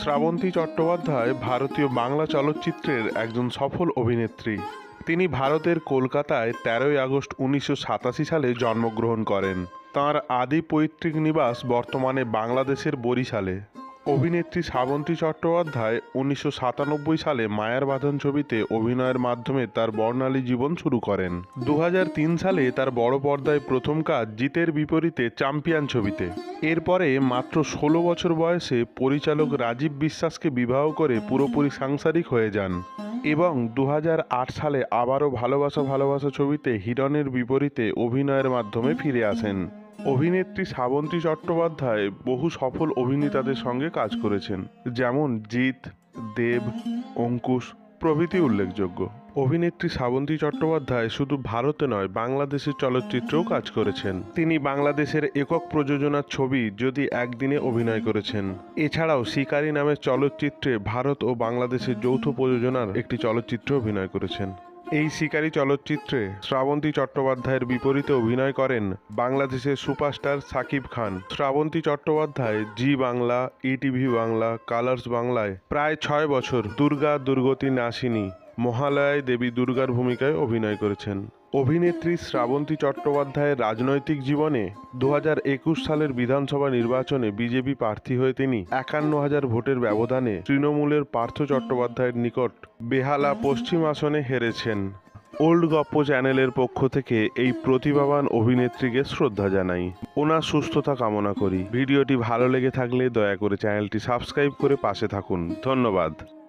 শ্রাবন্তী চট্টোপাধ্যায় ভারতীয় বাংলা চলচ্চিত্রের একজন সফল অভিনেত্রী। তিনি ভারতের কলকাতায় তেরোই আগস্ট উনিশশো সাতাশি সালে জন্মগ্রহণ করেন। তাঁর আদি পৈতৃক নিবাস বর্তমানে বাংলাদেশের বরিশালে। অভিনেত্রী শ্রাবন্তী চট্টোপাধ্যায় উনিশশো সাতানব্বই সালে মায়ার বাঁধন ছবিতে অভিনয়ের মাধ্যমে তার বর্ণালী জীবন শুরু করেন। দু হাজার তিন সালে তার বড় পর্দায় প্রথম কাজ জিতের বিপরীতে চ্যাম্পিয়ন ছবিতে। এরপরে মাত্র ষোলো বছর বয়সে পরিচালক রাজীব বিশ্বাসকে বিবাহ করে পুরোপুরি সাংসারিক হয়ে যান এবং দু হাজার আট সালে আবারও ভালোবাসা ভালোবাসা ছবিতে হিরণের বিপরীতে অভিনয়ের মাধ্যমে ফিরে আসেন। অভিনেত্রী শ্রাবন্তী চট্টোপাধ্যায় বহু সফল অভিনেতাদের সঙ্গে কাজ করেছেন, যেমন জিৎ, দেব, অঙ্কুশ, প্রভৃতি উল্লেখযোগ্য। অভিনেত্রী শ্রাবন্তী চট্টোপাধ্যায় শুধু ভারতে নয়, বাংলাদেশের চলচ্চিত্রেও কাজ করেছেন। তিনি বাংলাদেশের একক প্রযোজনার ছবি যদি একদিনে অভিনয় করেছেন। এছাড়াও শিকারী নামের চলচ্চিত্রে ভারত ও বাংলাদেশের যৌথ প্রযোজনার একটি চলচ্চিত্রে অভিনয় করেছেন। এই শিকারী চলচ্চিত্রে শ্রাবন্তী চট্টোপাধ্যায়ের বিপরীতে অভিনয় করেন বাংলাদেশের superstar Shakib Khan. Srabanti Chattopadhyay Zee Bangla ETV Bangla, Colors বাংলায় প্রায় ছয় বছর দুর্গা দুর্গতি নাসিনী মহালয়ায় দেবী দুর্গার ভূমিকায় অভিনয় করেছেন। অভিনেত্রী শ্রাবন্তী চট্টোপাধ্যায়ের রাজনৈতিক জীবনে দু সালের বিধানসভা নির্বাচনে বিজেপি প্রার্থী হয়ে তিনি একান্ন হাজার ভোটের ব্যবধানে তৃণমূলের পার্থ চট্টোপাধ্যায়ের নিকট বেহালা পশ্চিম আসনে হেরেছেন। ওল্ড গপ্প চ্যানেলের পক্ষ থেকে এই প্রতিভাবান অভিনেত্রীকে শ্রদ্ধা জানাই। ওনার সুস্থতা কামনা করি। ভিডিওটি ভালো লেগে থাকলে দয়া করে চ্যানেলটি সাবস্ক্রাইব করে পাশে থাকুন। ধন্যবাদ।